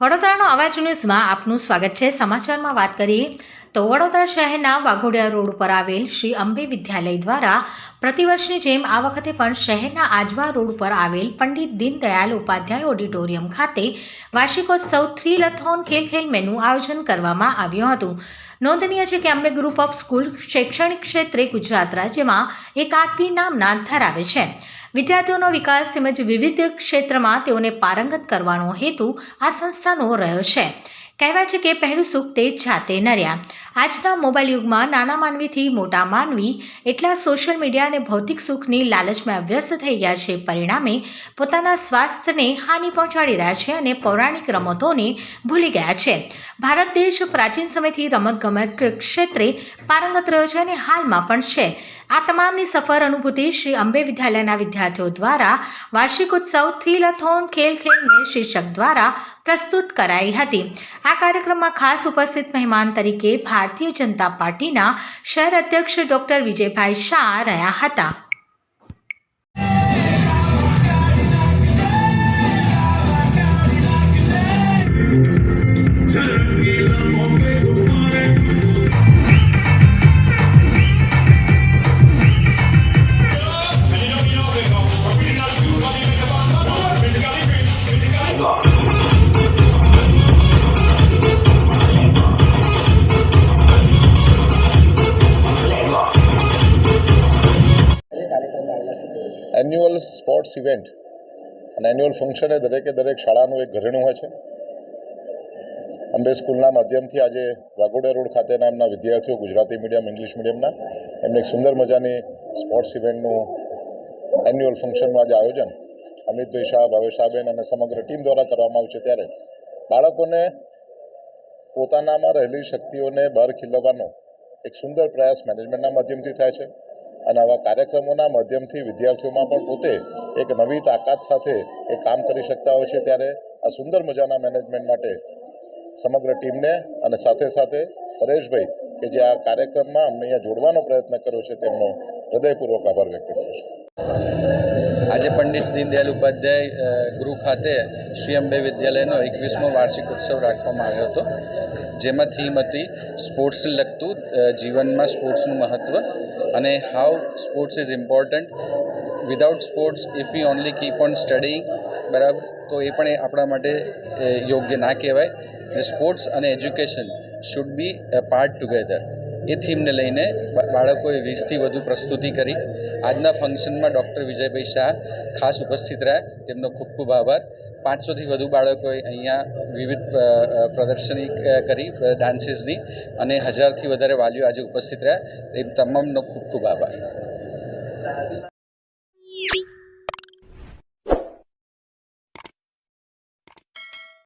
વડોદરાનો અવાજ ન્યૂઝમાં આપનું સ્વાગત છે. સમાચારમાં વાત કરીએ તો વડોદરા શહેરના વાઘોડિયા રોડ ઉપર આવેલ શ્રી અંબે વિદ્યાલય દ્વારા પ્રતિવર્ષની જેમ આ વખતે પણ શહેરના આજવા રોડ ઉપર આવેલ પંડિત દીનદયાલ ઉપાધ્યાય ઓડિટોરિયમ ખાતે વાર્ષિકોત્સવ થ્રીલથોન ખેલ ખેલ મેનું આયોજન કરવામાં આવ્યું હતું. નોંધનીય છે કે અંબે ગ્રુપ ઓફ સ્કૂલ શૈક્ષણિક ક્ષેત્રે ગુજરાત રાજ્યમાં એક આગવી નામના ધરાવે છે. વિદ્યાર્થીઓનો વિકાસ તેમજ વિવિધ ક્ષેત્રમાં તેઓને પારંગત કરવાનો હેતુ આ સંસ્થાનો રહ્યો છે. કહેવાય છે કે પહેલું સુખ તે જાતે નર્યા. આજના મોબાઈલ યુગમાં નાના માનવીથી મોટા માનવી એટલા સોશિયલ મીડિયા અને ભૌતિક સુખની લાલચમાં વ્યસ્ત થઈ ગયા છે. પરિણામે પોતાના સ્વાસ્થ્યને હાનિ પહોંચાડી રહ્યા છે અને પૌરાણિક રમતોને ભૂલી ગયા છે. ભારત દેશ પ્રાચીન સમયથી રમતગમત ક્ષેત્રે પારંગત રહ્યો છે અને હાલમાં પણ છે. આ તમામની સફર અનુભૂતિ શ્રી અંબે વિદ્યાલયના વિદ્યાર્થીઓ દ્વારા વાર્ષિક ઉત્સવ થ્રીલથોન ખેલ ખેલ મેં શીર્ષક દ્વારા પ્રસ્તુત કરાઈ હતી. આ કાર્યક્રમમાં ખાસ ઉપસ્થિત મહેમાન તરીકે ભારતીય જનતા પાર્ટીના શહેર અધ્યક્ષ ડોક્ટર વિજયભાઈ શાહ રહ્યા હતા. એન્યુઅલ સ્પોર્ટ્સ ઇવેન્ટ અને એન્યુઅલ ફંક્શન એ દરેકે દરેક શાળાનું એક ઘરેણું હોય છે. અંબે સ્કૂલના માધ્યમથી આજે વાઘોડિયા રોડ ખાતેના એમના વિદ્યાર્થીઓ ગુજરાતી મીડિયમ, ઇંગ્લિશ મીડિયમના એમને એક સુંદર મજાની સ્પોર્ટ્સ ઇવેન્ટનું એન્યુઅલ ફંક્શનનું આજે આયોજન અમિતભાઈ શાહ ભાવેશાબેન અને સમગ્ર ટીમ દ્વારા કરવામાં આવ્યું છે. ત્યારે બાળકોને પોતાનામાં રહેલી શક્તિઓને બહાર ખીલવવાનો એક સુંદર પ્રયાસ મેનેજમેન્ટના માધ્યમથી થાય છે. અને આવા કાર્યક્રમોના માધ્યમથી વિદ્યાર્થીઓમાં પણ પોતે એક નવી તાકાત સાથે એ કામ કરી શકતા હોય છે ત્યારે આ સુંદર મજાના મેનેજમેન્ટ માટે સમગ્ર ટીમને અને સાથે સાથે પરેશભાઈ કે જે આ કાર્યક્રમમાં અમને અહીંયા જોડવાનો પ્રયત્ન કર્યો છે તેમનો હૃદયપૂર્વક આભાર વ્યક્ત કરું છું. આજે પંડિત દીનદયાલ ઉપાધ્યાય ગૃહ ખાતે શ્રી અંબે વિદ્યાલયનો એકવીસમો વાર્ષિક ઉત્સવ રાખવામાં આવ્યો હતો. જેમાં થીમ હતી સ્પોર્ટ્સને લગતું જીવનમાં સ્પોર્ટ્સનું મહત્ત્વ અને how sports is important without sports if we only keep on studying બરાબર? તો એ પણ આપણા માટે યોગ્ય ના કહેવાય. સ્પોર્ટ્સ અને education should be part together એ થીમને લઈને બાળકોએ વીસથી વધુ પ્રસ્તુતિ કરી. આજના ફંક્શનમાં ડૉક્ટર વિજયભાઈ શાહ ખાસ ઉપસ્થિત રહ્યા. તેમનો ખૂબ ખૂબ આભાર. પાંચસોથી વધુ બાળકોએ અહીંયા વિવિધ પ્રદર્શની કરી ડાન્સીસની અને હજારથી વધારે વાલીઓ આજે ઉપસ્થિત રહ્યા. એ તમામનો ખૂબ ખૂબ આભાર.